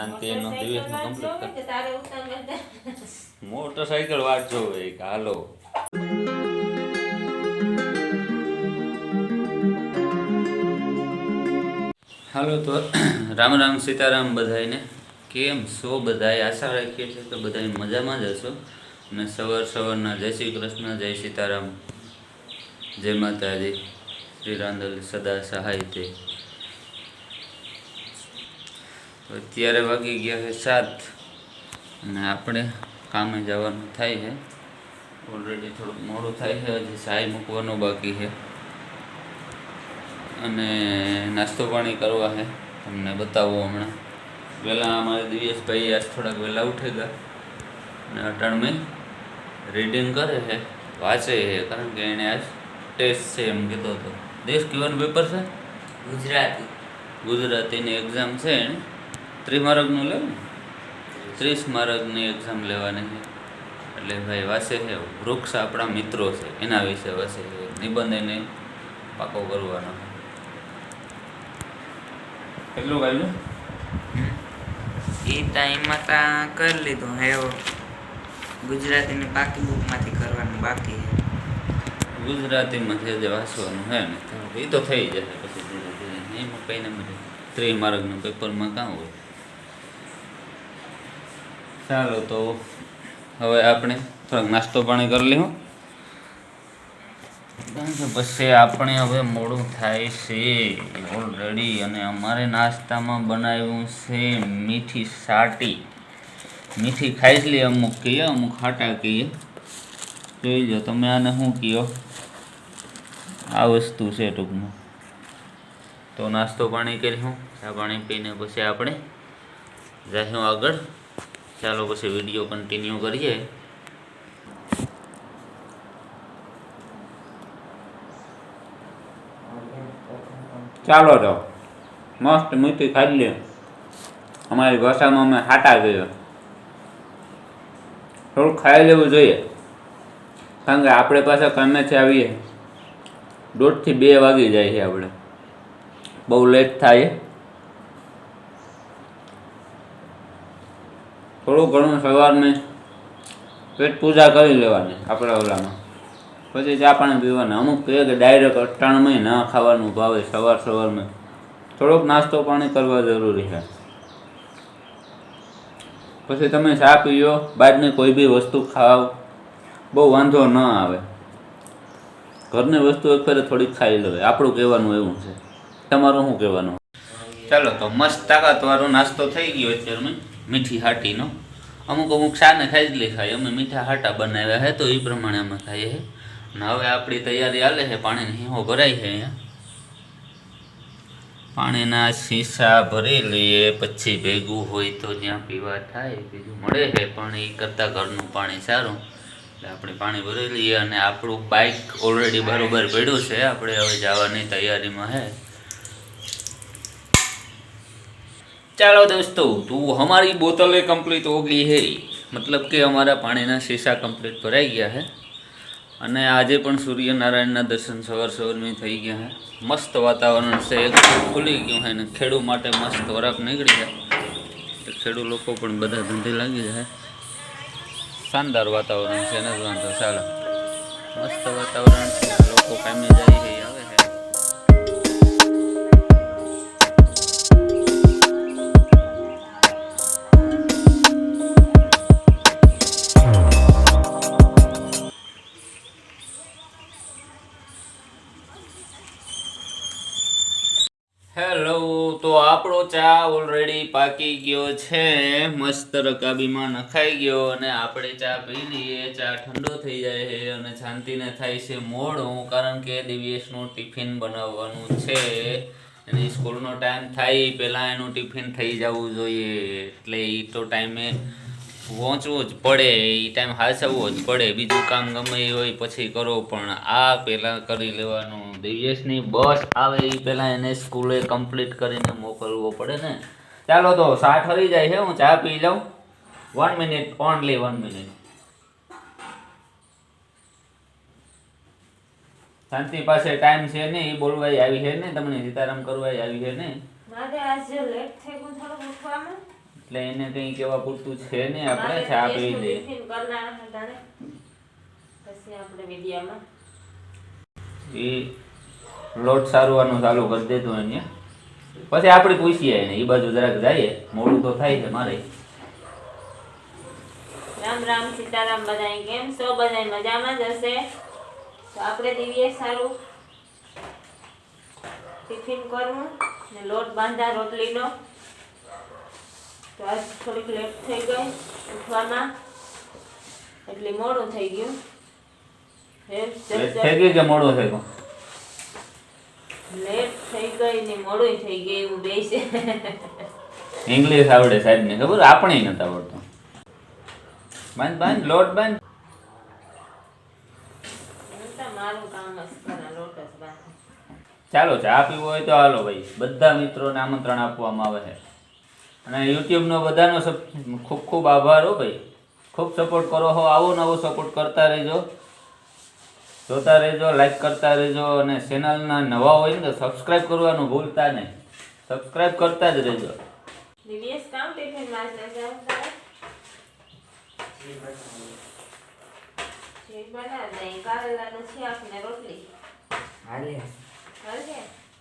શાંતિ એનો દિવસનું complete motorcycle વાટ જોવે હાલો હાલો તો રામ રામ સીતારામ બધાને કેમ છો બધાય? આશા રાખીએ છીએ કે બધા મજામાં જ હશો. અને સવાર સવારના જય શ્રી કૃષ્ણ જય સીતારામ. જય માતાજી. શ્રી રાંદલ સદા સહાય તે તો અત્યારે વાગી ગયા છે સાત અને આપણે કામે જવાનું થાય છે. ઓલરેડી થોડુંક મોડું થાય છે હજી સાય મૂકવાનું બાકી છે. અને નાસ્તો પાણી કરવા છે તમને બતાવો હમણાં. પહેલાં અમારે દિવ્યેશભાઈ આજ થોડાક વહેલા ઉઠે ગયા અને અટાણ મેં રીડિંગ કરે છે વાંચે છે કારણ કે એણે આજ ટેસ્ટ છે એમ કીધો હતો. દેશ કેવાનું પેપર છે? ગુજરાતી. ગુજરાતીની એક્ઝામ છે એને. ત્રીસ લેવું ને? ત્રીસ માર્ગની એક્ઝામ લેવાની છે. એટલે ભાઈ વાસે છે વૃક્ષ આપણા મિત્રો છે એના વિશે વાસે છે નિબંધ એને પાકો કરવાનો કેટલું કાઢ્યું એ ટાઈમમાં ત્યાં કરી લીધું હે ગુજરાતીની બાકી બુકમાંથી કરવાનું બાકી છે. ગુજરાતીમાં છે જે વાંચવાનું છે ને એ તો થઈ જશે. પછી ધીરે ધીરે એમાં કંઈ ના મળે. ત્રિમાર્ગનું પેપરમાં કાં હોય? ચાલો તો હવે આપણે થોડાક નાસ્તો પાણી કરી કે પછી આપણે હવે મોડું થાય છે. ઓલરેડી અને અમારે નાસ્તામાં બનાવ્યું છે મીઠી સાટી. મીઠી ખાઈ જ લઈએ અમુક કહીએ, અમુક ખાટા કહીએ. જોઈ લો, તમે આને શું કહો આ વસ્તુ છે ટૂંકમાં. તો નાસ્તો પાણી કરીશું ચા પાણી પીને પછી આપણે જઈશું આગળ. ચાલો પછી વીડિયો કન્ટિન્યુ કરીએ. ચાલો તો, મસ્ત મીઠી ખાઈ લે અમારી ભાષામાં અમે હાટા ગયો થોડુંક ખાઈ લેવું જોઈએ. કારણ કે આપણે પાછા કામેથી આવીએ. દોઢથી બે વાગી જાય છે આપણે. બહુ લેટ થાય. થોડું ઘણું સવારને પેટ પૂજા કરી લેવાની આપણા ઓલામાં. પછી ચા પાણી પીવાના. અમુક કહે કે ડાયરેક્ટ અટાણમાં ના ખાવાનું ભાવે સવાર સવારમાં. થોડોક નાસ્તો પાણી કરવા જરૂરી છે. પછી તમે ચા પીઓ બહારની કોઈ બી વસ્તુ ખાવ બહુ વાંધો ન આવે. ઘરની વસ્તુ એક ફેરે થોડીક ખાઈ લેવાય આપણું કહેવાનું એવું છે. તમારું શું કહેવાનું? ચાલો, તો મસ્ત તાકાતવાળો નાસ્તો થઈ ગયો અત્યારે મેં મીઠી હાટીનો. અમુક અમુક શાને ખાઈ ખાય અમે મીઠા હાટા બનાવ્યા હે તો એ પ્રમાણે અમે ખાઈએ છે અને હવે આપણી તૈયારી હાલે છે પાણીનો હીહો ભરાય છે અહીંયા. પાણીના શીશા ભરી લઈએ. પછી ભેગું હોય તો જ્યાં પીવા થાય બીજું મળે છે પણ એ કરતાં ઘરનું પાણી સારું. એટલે આપણે પાણી ભરી લઈએ. અને આપણું બાઇક ઓલરેડી બરોબર પડ્યું છે. આપણે હવે જવાની તૈયારીમાં છે ચાલો દોસ્તો તો हमारी बोतलें कंप्लीट हो गई है मतलब કે અમારા પાણીના શીશા કમ્પ્લીટ ભરાઈ ગયા છે અને આજે પણ સૂર્યનારાયણના દર્શન સવાર સવારમાં થઈ ગયા છે મસ્ત વાતાવરણ છે એકદમ ખુલી ગયું છે અને ખેડૂ માટે મસ્ત વરાપ નીકળી જાય તો ખેડૂ લોકો પણ બધા ધંધે લાગી જાય શાનદાર વાતાવરણ છે નથી વાંધો ચાલો મસ્ત વાતાવરણ છે લોકો કામે જાય આપણો ચા ઓલરેડી પાકી ગયો છે. મસ્ત રકાબીમાં નખાઈ ગયો અને આપણે ચા પી લઈએ. ચા ઠંડો થઈ જાય છે અને શાંતિને થાય છે મોડું, કારણ કે દિવ્યેશનું ટિફિન બનાવવાનું છે. એની સ્કૂલનો ટાઈમ થાય, પહેલાં એનું ટિફિન થઈ જવું જોઈએ. એટલે એ તો ટાઈમે પહોંચવું જ પડે એ ટાઈમ હાચવવો જ પડે, બીજું કામ ગમે એ હોય પછી કરો, પણ આ પહેલાં કરી લેવાનું. દિવ્યેશની બસ આવે એ પહેલાં એને સ્કૂલે કમ્પ્લીટ કરીને મોકલવો પડે ને. ચાલો તો સા ઠરી જાય છે, હું ચા પી લઉં. One minute only one minute Shanti પાસે ટાઈમ છે નહીં એ બોલવાય આવી છે ને, તમને સીતારામ કરવાય આવી છે ને? મારે આજે લેટ થઈ ગયું થોડું ઉઠવામાં. એટલે એને કંઈ કેવા પૂરતું છે ને આપણે ચા પી. પછી આપણે વિડીયામાં એ લોટ સારવાનું ચાલુ કરી દેતો એને પછી આપણે પૂછીએ એને. એ બાજુ જરાક જઈએ. મોડું તો થાય છે મારે. રામ રામ સીતારામ બધાય કેમ? છો બધાય મજામાં જ હશે? તો આપણે દિવ્ય સારું ટિફિન કરવું ને લોટ બાંધા રોટલીનો. તો આજ થોડીક લેટ થઈ ગઈ ઉઠવામાં. એટલે મોડું થઈ ગયું. થઈ કે મોડું થઈ ગયું? લેટ થઈ ગઈ ને મોડું થઈ ગઈ એવું બે છે. ઇંગ્લિશ આવડે સાહેબ ને ખબર? આપણે નથી આવડતું. બાંધ બાંધ લોટ બાંધ. ચાલો ચા પીવો હોય તો હાલો ભાઈ. બધા મિત્રોને આમંત્રણ આપવામાં આવે છે. અને યુટ્યુબનો બધાનો સપ- ખૂબ ખૂબ આભાર હો ભાઈ. ખૂબ સપોર્ટ કરો હો આવો નવો સપોર્ટ કરતા રહેજો. જોતા રહેજો લાઈક કરતા રહેજો અને ચેનલના નવા હોય ને તો સબસ્ક્રાઈબ કરવાનું ભૂલતા નહીં. સબસ્ક્રાઈબ કરતા જ રહેજો. બનાવ રોટલી હાલે હાલશે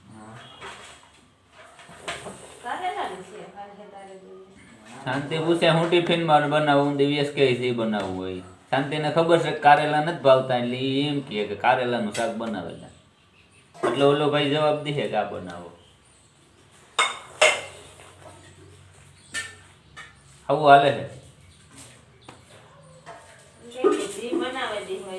હા કારેલાનું શાક હાલશે તારે દિવ્યેશ. શાંતિ પૂછે, હું ટિફિનમાં બનાવું દિવ્યસ કે છે બનાવવું હોય. શાંતિને ખબર છે કારેલા નથી ભાવતા, એટલે એમ કે કારેલાનું શાક બનાવેલા એટલે ઓલો ભાઈ જવાબ દે કે આ બનાવો. આવું હાલે છે કે કે જી બનાવે દી હોય જી બનાવજે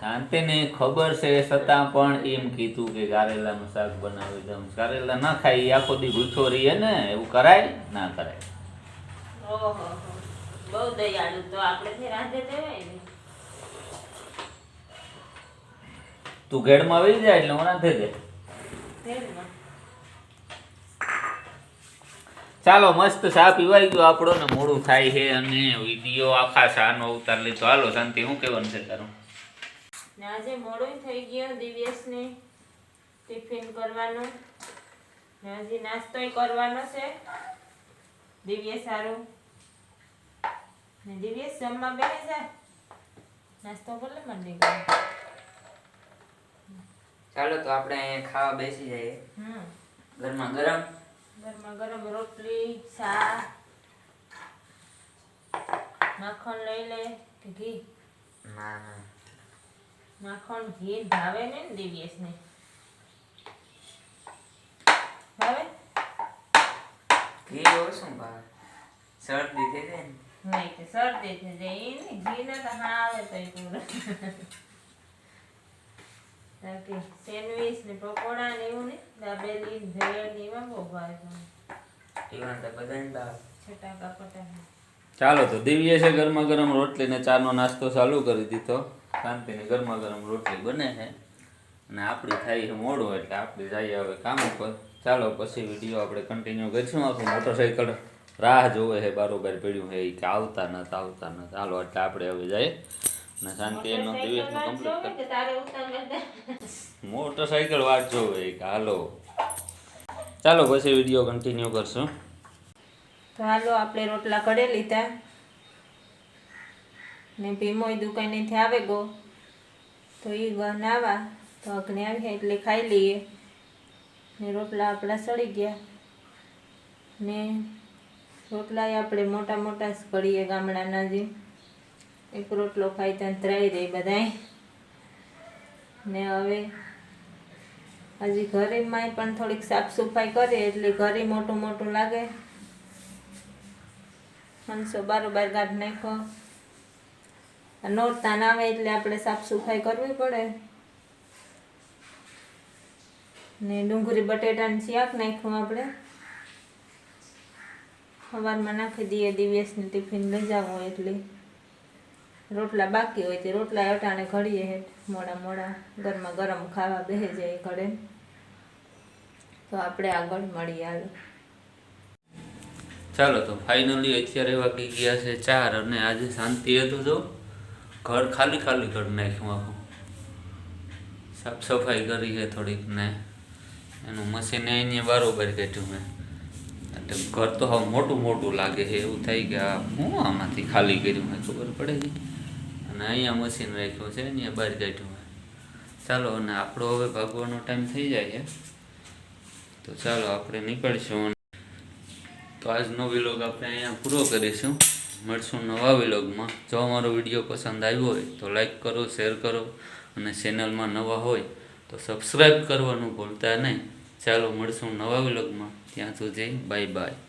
શાંતિને ખબર છે છતાં પણ એમ કીધું કે કારેલાનું શાક બનાવી દઉં કારેલા ના ખાય એ આખો દી ભૂછો રહીએ ને એવું કરાય? ના કરાય. બહુ દયાળુ તો આપણે રાંધે દેવાય તું ઘેડમાં વહી જાય એટલે હું રાંધે દે. તેલમાં. ચાલો મસ્ત ચા પીવાઈ ગયો આપણો ને મોડું થાય છે અને વીડિયો આખા શાનો ઉતાર લીધો. હાલો શાંતિ શું કહેવાનું છે તારું? ને આજે મોડું થઈ ગયો દિવ્યેશને ટિફિન કરવાનું. ને હજી નાસ્તોય કરવાનો છે. દિવ્ય સારું. ને દિવ્યેશ જમવા બેસે છે નાસ્તો બોલે મને ચાલો તો આપણે ખાવા બેસી જઈએ. હમ. ગરમા ગરમ? ગરમા ગરમ રોટલી ચા માખણ લઈ લે કે ઘી ના ના માખણ ઘી ભાવે ને ને દિવ્યેશને ભાવે ઘી ઓછું ભાવે શરદી થઈ જાય ને નહીં તે શરદી થઈ જાય એને ઘી ના તો હા આવે તો એ પૂરું બાકી સેન્ડવીચ ને પકોડા ને એવું ને દાબેલી ને ભેળ ને એમાં બહુ ભાવે ચાલો તો દિવ્ય છે ગરમા ગરમ રોટલી ને ચાનો નાસ્તો ચાલુ કરી દીધો. શાંતિને ગરમા ગરમ રોટલી બને છે. અને આપણી થાય છે મોડું એટલે આપણે જઈએ હવે કામ ઉપર. ચાલો પછી વીડિયો આપણે કન્ટિન્યુ કરીશું. આપણું મોટરસાઇકલ રાહ જોવે છે બારોબાર પડ્યું છે એ કે આવતા નથી આવતા નથી. ચાલો એટલે આપણે હવે જઈએ. અને શાંતિ એનો દિવસનું કમ્પ્લીટ મોટરસાઇકલ વાટ જોવે કે હાલો. ચાલો પછી વીડિયો કન્ટિન્યુ કરશું. તો હાલો આપણે રોટલા કઢી લીધા. ને ભીમોય દુકાનેથી આવે ગો. તો એ નાવા તો અગ્ને આવી એટલે ખાઈ લઈએ. ને રોટલા આપણા સળી ગયા. ને રોટલા આપણે મોટા મોટા જ કરીએ ગામડાના જે. એક રોટલો ખાઈ ત્યાં ત્રાઈ રહી બધાય. ને હવે હજી ઘરેમાં પણ થોડીક સાફ સફાઈ કરીએ એટલે ઘરે મોટું મોટું લાગે. હંસો બારોબાર ગાઢ નાખ્યો આ નોરતા ના આવે એટલે આપણે સાફ સફાઈ કરવી પડે. ને ડુંગળી બટેટાની શાક નાખ્યું આપણે. સવારમાં નાખી દઈએ દિવસની ટિફિન લઈ જવું એટલે. રોટલા બાકી હોય તે રોટલા અટાણે ઘડીએ હેઠ મોડા મોડા ગરમા ગરમ ખાવા બેસી જાય ઘડે તો આપણે આગળ મળીએ હાલો. ચાલો તો ફાઇનલી અત્યારે વાગી ગયા છે ચાર અને આજે શાંતિ હતું જો ઘર ખાલી ખાલી ઘર નાખ્યું આખું. સાફ સફાઈ કરી છે થોડીક ને એનું મશીન અહીંયા બરોબર કાઢ્યું મેં. એટલે ઘર તો હવે મોટું મોટું લાગે છે એવું થાય કે આ હું આમાંથી ખાલી કર્યું હોય ખબર પડે છે. અને અહીંયા મશીન રાખ્યું છે અહીંયા બહાર કાઢ્યું ચાલો, અને આપણો હવે ભાગવાનો ટાઈમ થઈ જાય છે. તો ચાલો, આપણે નીકળશું તો આજનો વિલોગ આપણે અહીંયા પૂરો કરીશું. મળશું નવા વિલોગમાં જો અમારો વીડિયો પસંદ આવ્યો હોય, તો લાઈક કરો શેર કરો, અને ચેનલમાં નવા હોય, તો સબસ્ક્રાઈબ કરવાનું ભૂલતા નહીં. ચાલો, મળશું નવા વિલોગમાં ત્યાં સુધી બાય બાય